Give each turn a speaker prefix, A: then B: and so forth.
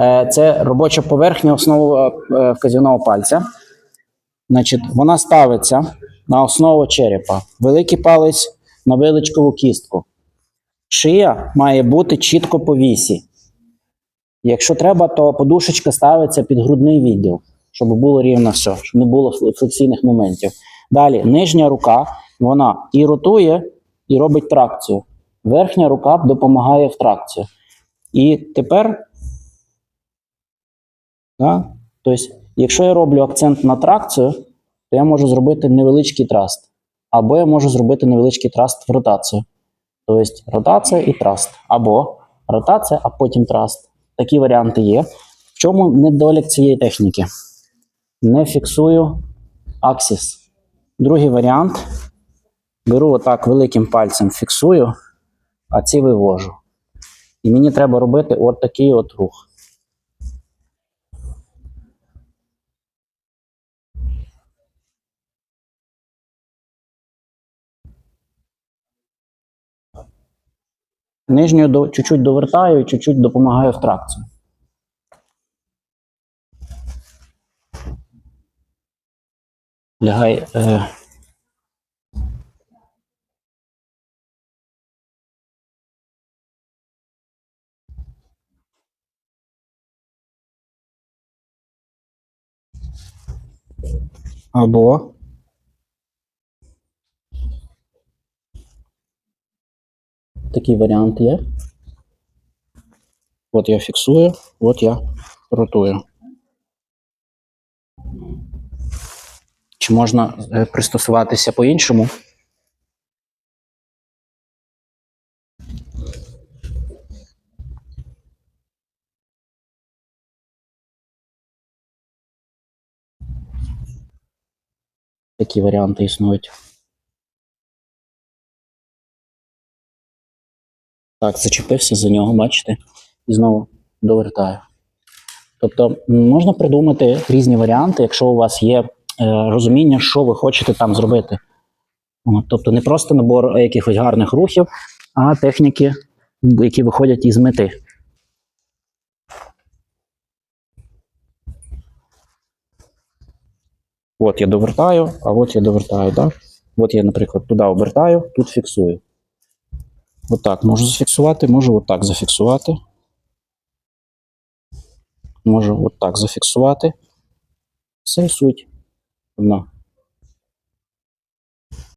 A: Е, Це робоча поверхня основа е, вказівного пальця. Значить, вона ставиться на основу черепа. Великий палець на виличкову кістку. Шия має бути чітко по вісі. Якщо треба, то подушечка ставиться під грудний відділ, щоб було рівно все, щоб не було флексійних моментів. Далі, нижня рука, вона і ротує, і робить тракцію. Верхня рука допомагає в тракцію. І тепер, да, тобто, якщо я роблю акцент на тракцію, то я можу зробити невеличкий траст. Або я можу зробити невеличкий траст в ротацію. Тобто ротація і траст. Або ротація, а потім траст. Такі варіанти є. В чому недолік цієї техніки? Не фіксую аксіс. Другий варіант. Беру отак великим пальцем, фіксую, а ці вивожу. І мені треба робити от такий от рух. Нижню до, чуть-чуть довертаю і чуть-чуть допомагаю в тракцію. Лягай. Е... Або такий варіант є. От я фіксую, от я ротую. Чи можна е, пристосуватися по-іншому? Такі варіанти існують. Так, зачепився за нього, бачите? І знову довертаю. Тобто можна придумати різні варіанти, якщо у вас є е, розуміння, що ви хочете там зробити. От, тобто не просто набор якихось гарних рухів, а техніки, які виходять із мети. От я довертаю, а от я довертаю. Да? От я, наприклад, туди обертаю, тут фіксую. Отак можу зафіксувати, можу отак зафіксувати. Можу отак зафіксувати. Це суть. Одна.